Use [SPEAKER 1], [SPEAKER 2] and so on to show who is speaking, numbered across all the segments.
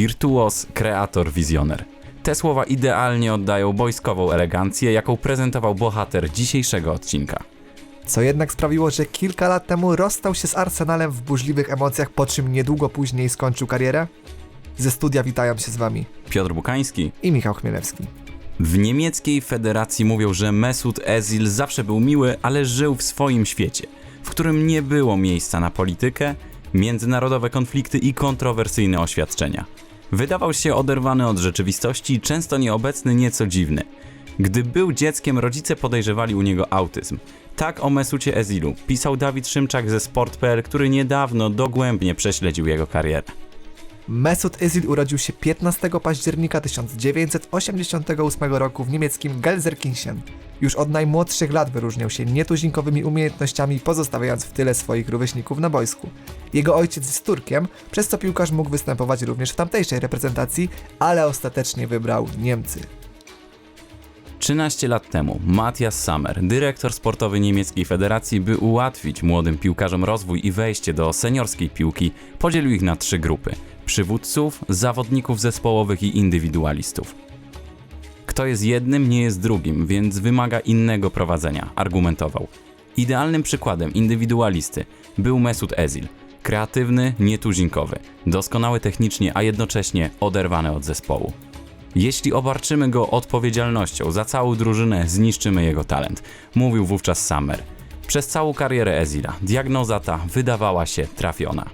[SPEAKER 1] Wirtuos, kreator, wizjoner. Te słowa idealnie oddają wojskową elegancję, jaką prezentował bohater dzisiejszego odcinka.
[SPEAKER 2] Co jednak sprawiło, że kilka lat temu rozstał się z Arsenalem w burzliwych emocjach, po czym niedługo później skończył karierę? Ze studia witają się z wami
[SPEAKER 1] Piotr Bukański.
[SPEAKER 2] i Michał Chmielewski.
[SPEAKER 1] W niemieckiej federacji mówią, że Mesut Özil zawsze był miły, ale żył w swoim świecie, w którym nie było miejsca na politykę, międzynarodowe konflikty i kontrowersyjne oświadczenia. Wydawał się oderwany od rzeczywistości, często nieobecny, nieco dziwny. Gdy był dzieckiem, rodzice podejrzewali u niego autyzm. Tak o Mesucie Ezilu pisał Dawid Szymczak ze Sport.pl, który niedawno dogłębnie prześledził jego karierę.
[SPEAKER 2] Mesut Özil urodził się 15 października 1988 roku w niemieckim Gelsenkirchen. Już od najmłodszych lat wyróżniał się nietuzinkowymi umiejętnościami, pozostawiając w tyle swoich rówieśników na boisku. Jego ojciec jest Turkiem, przez co piłkarz mógł występować również w tamtejszej reprezentacji, ale ostatecznie wybrał Niemcy.
[SPEAKER 1] 13 lat temu Matthias Sammer, dyrektor sportowy niemieckiej federacji, by ułatwić młodym piłkarzom rozwój i wejście do seniorskiej piłki, podzielił ich na trzy grupy: przywódców, zawodników zespołowych i indywidualistów. Kto jest jednym, nie jest drugim, więc wymaga innego prowadzenia, argumentował. Idealnym przykładem indywidualisty był Mesut Özil. Kreatywny, nietuzinkowy, doskonały technicznie, a jednocześnie oderwany od zespołu. Jeśli obarczymy go odpowiedzialnością za całą drużynę, zniszczymy jego talent, mówił wówczas Summer. Przez całą karierę Ezila diagnoza ta wydawała się trafiona.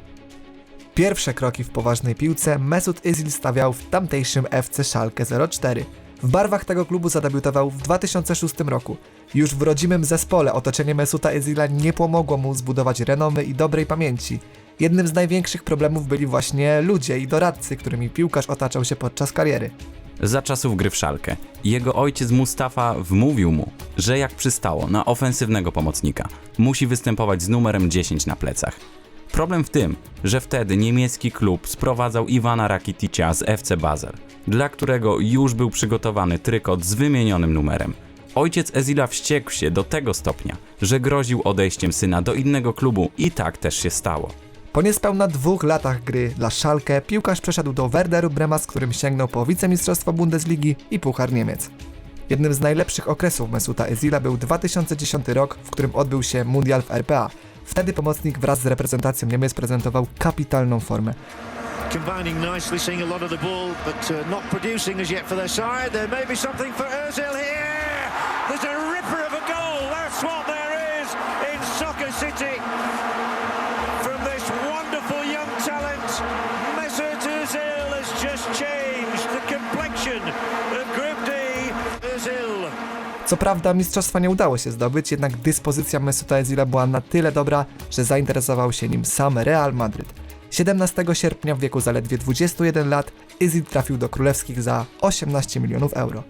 [SPEAKER 2] Pierwsze kroki w poważnej piłce Mesut Özil stawiał w tamtejszym FC Schalke 04. W barwach tego klubu zadebiutował w 2006 roku. Już w rodzimym zespole otoczenie Mesuta Özila nie pomogło mu zbudować renomy i dobrej pamięci. Jednym z największych problemów byli właśnie ludzie i doradcy, którymi piłkarz otaczał się podczas kariery.
[SPEAKER 1] Za czasów gry w szalkę, jego ojciec Mustafa wmówił mu, że jak przystało na ofensywnego pomocnika, musi występować z numerem 10 na plecach. Problem w tym, że wtedy niemiecki klub sprowadzał Iwana Rakiticza z FC Basel, dla którego już był przygotowany trykot z wymienionym numerem. Ojciec Ezila wściekł się do tego stopnia, że groził odejściem syna do innego klubu i tak też się stało.
[SPEAKER 2] Po niespełna dwóch latach gry dla Schalke piłkarz przeszedł do Werderu Brema, z którym sięgnął po wicemistrzostwo Bundesligi i Puchar Niemiec. Jednym z najlepszych okresów Mesuta Özila był 2010 rok, w którym odbył się Mundial w RPA. Wtedy pomocnik wraz z reprezentacją Niemiec prezentował kapitalną formę.
[SPEAKER 3] uh. There's a ripper of a goal. That's what there is in Soccer City.
[SPEAKER 2] Co prawda mistrzostwa nie udało się zdobyć, jednak dyspozycja Mesuta Özila była na tyle dobra, że zainteresował się nim sam Real Madryt. 17 sierpnia w wieku zaledwie 21 lat Özil trafił do królewskich za 18 milionów euro.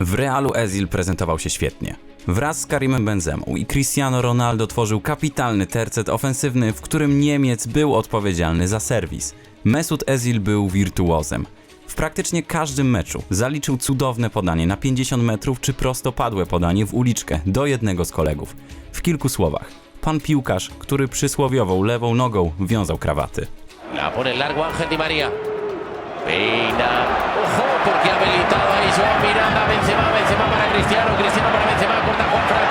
[SPEAKER 1] W Realu Ezil prezentował się świetnie. Wraz z Karimem Benzemą i Cristiano Ronaldo tworzył kapitalny tercet ofensywny, w którym Niemiec był odpowiedzialny za serwis. Mesut Ezil był wirtuozem. W praktycznie każdym meczu zaliczył cudowne podanie na 50 metrów czy prostopadłe podanie w uliczkę do jednego z kolegów. W kilku słowach, pan piłkarz, który przysłowiową lewą nogą wiązał krawaty.
[SPEAKER 4] La pone largo Ángel Di María. Peina. Ojo, porque ha habilitado ahí Joao Miranda. Benzema, Benzema para Cristiano. Cristiano para Benzema. Corta Juan Fran.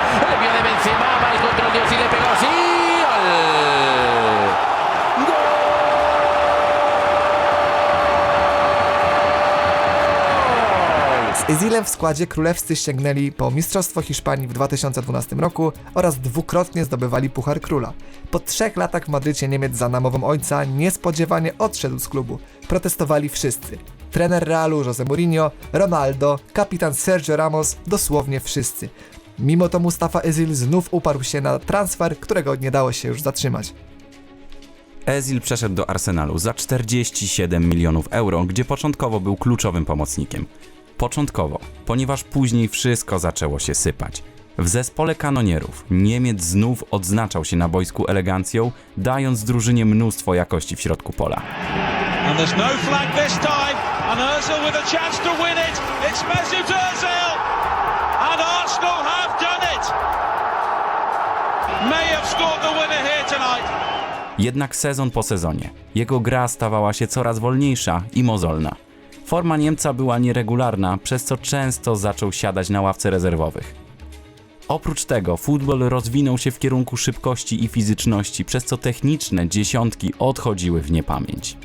[SPEAKER 2] Z Özilem w składzie królewscy sięgnęli po Mistrzostwo Hiszpanii w 2012 roku oraz dwukrotnie zdobywali Puchar Króla. Po trzech latach w Madrycie Niemiec za namową ojca niespodziewanie odszedł z klubu. Protestowali wszyscy. Trener Realu Jose Mourinho, Ronaldo, kapitan Sergio Ramos, dosłownie wszyscy. Mimo to Mustafa Özil znów uparł się na transfer, którego nie dało się już zatrzymać.
[SPEAKER 1] Ezil przeszedł do Arsenalu za 47 milionów euro, gdzie początkowo był kluczowym pomocnikiem. Początkowo, ponieważ później wszystko zaczęło się sypać. W zespole kanonierów Niemiec znów odznaczał się na boisku elegancją, dając drużynie mnóstwo jakości w środku pola.
[SPEAKER 5] And there's no flag this time. And Ozil with a chance to win it. It's Mesut Ozil. And Arsenal have done it. May have scored the winner here tonight.
[SPEAKER 1] Jednak sezon po sezonie jego gra stawała się coraz wolniejsza i mozolna. Forma Niemca była nieregularna, przez co często zaczął siadać na ławce rezerwowych. Oprócz tego futbol rozwinął się w kierunku szybkości i fizyczności, przez co techniczne dziesiątki odchodziły w niepamięć.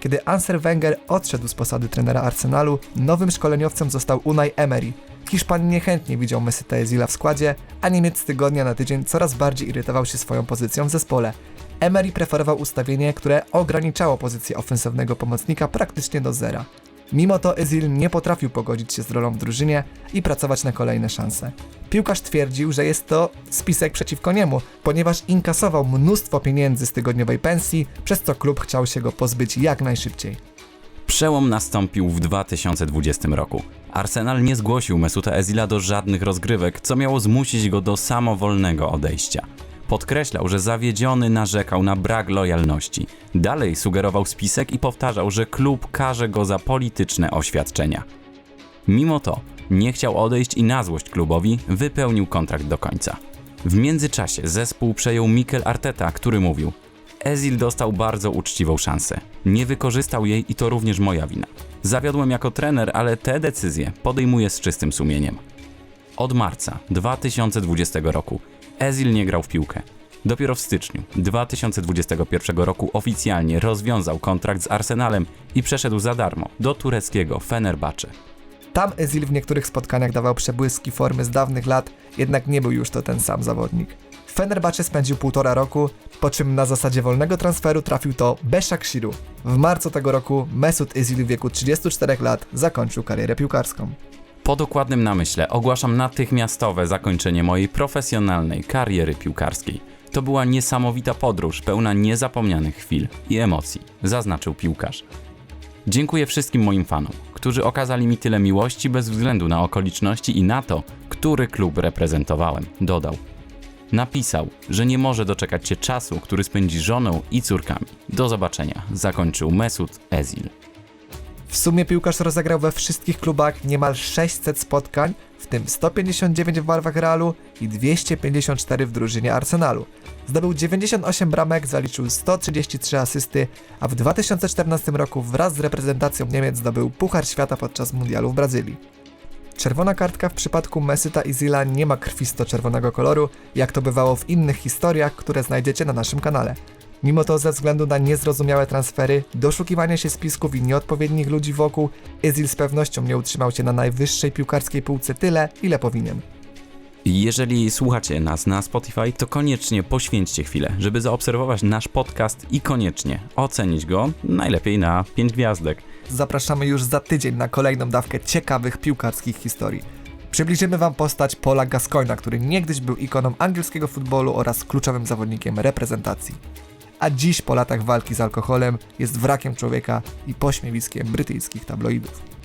[SPEAKER 2] Kiedy Anser Wenger odszedł z posady trenera Arsenalu, nowym szkoleniowcem został Unai Emery. Hiszpan niechętnie widział Messyta Ezila w składzie, a Niemiec z tygodnia na tydzień coraz bardziej irytował się swoją pozycją w zespole. Emery preferował ustawienie, które ograniczało pozycję ofensywnego pomocnika praktycznie do zera. Mimo to Ezil nie potrafił pogodzić się z rolą w drużynie i pracować na kolejne szanse. Piłkarz twierdził, że jest to spisek przeciwko niemu, ponieważ inkasował mnóstwo pieniędzy z tygodniowej pensji, przez co klub chciał się go pozbyć jak najszybciej.
[SPEAKER 1] Przełom nastąpił w 2020 roku. Arsenal nie zgłosił Mesuta Ezila do żadnych rozgrywek, co miało zmusić go do samowolnego odejścia. Podkreślał, że zawiedziony narzekał na brak lojalności. Dalej sugerował spisek i powtarzał, że klub karze go za polityczne oświadczenia. Mimo to nie chciał odejść i na złość klubowi wypełnił kontrakt do końca. W międzyczasie zespół przejął Mikel Arteta, który mówił: Ezil dostał bardzo uczciwą szansę. Nie wykorzystał jej i to również moja wina. Zawiodłem jako trener, ale te decyzje podejmuję z czystym sumieniem. Od marca 2020 roku Ezil nie grał w piłkę. Dopiero w styczniu 2021 roku oficjalnie rozwiązał kontrakt z Arsenalem i przeszedł za darmo do tureckiego Fenerbahce.
[SPEAKER 2] Tam Ezil w niektórych spotkaniach dawał przebłyski formy z dawnych lat, jednak nie był już to ten sam zawodnik. W Fenerbahce spędził półtora roku, po czym na zasadzie wolnego transferu trafił do Beshakshiru. W marcu tego roku Mesut Özil w wieku 34 lat zakończył karierę piłkarską.
[SPEAKER 1] Po dokładnym namyśle ogłaszam natychmiastowe zakończenie mojej profesjonalnej kariery piłkarskiej. To była niesamowita podróż, pełna niezapomnianych chwil i emocji, zaznaczył piłkarz. Dziękuję wszystkim moim fanom, którzy okazali mi tyle miłości bez względu na okoliczności i na to, który klub reprezentowałem, dodał. Napisał, że nie może doczekać się czasu, który spędzi żoną i córkami. Do zobaczenia, zakończył Mesut Ezil.
[SPEAKER 2] W sumie piłkarz rozegrał we wszystkich klubach niemal 600 spotkań, w tym 159 w barwach Realu i 254 w drużynie Arsenalu. Zdobył 98 bramek, zaliczył 133 asysty, a w 2014 roku wraz z reprezentacją Niemiec zdobył Puchar Świata podczas mundialu w Brazylii. Czerwona kartka w przypadku Mesyta i Zila nie ma krwisto-czerwonego koloru, jak to bywało w innych historiach, które znajdziecie na naszym kanale. Mimo to ze względu na niezrozumiałe transfery, doszukiwanie się spisków i nieodpowiednich ludzi wokół, Ezil z pewnością nie utrzymał się na najwyższej piłkarskiej półce tyle, ile powinien.
[SPEAKER 1] Jeżeli słuchacie nas na Spotify, to koniecznie poświęćcie chwilę, żeby zaobserwować nasz podcast i koniecznie ocenić go, najlepiej na 5 gwiazdek.
[SPEAKER 2] Zapraszamy już za tydzień na kolejną dawkę ciekawych piłkarskich historii. Przybliżymy Wam postać Paula Gascoigna, który niegdyś był ikoną angielskiego futbolu oraz kluczowym zawodnikiem reprezentacji. A dziś po latach walki z alkoholem jest wrakiem człowieka i pośmiewiskiem brytyjskich tabloidów.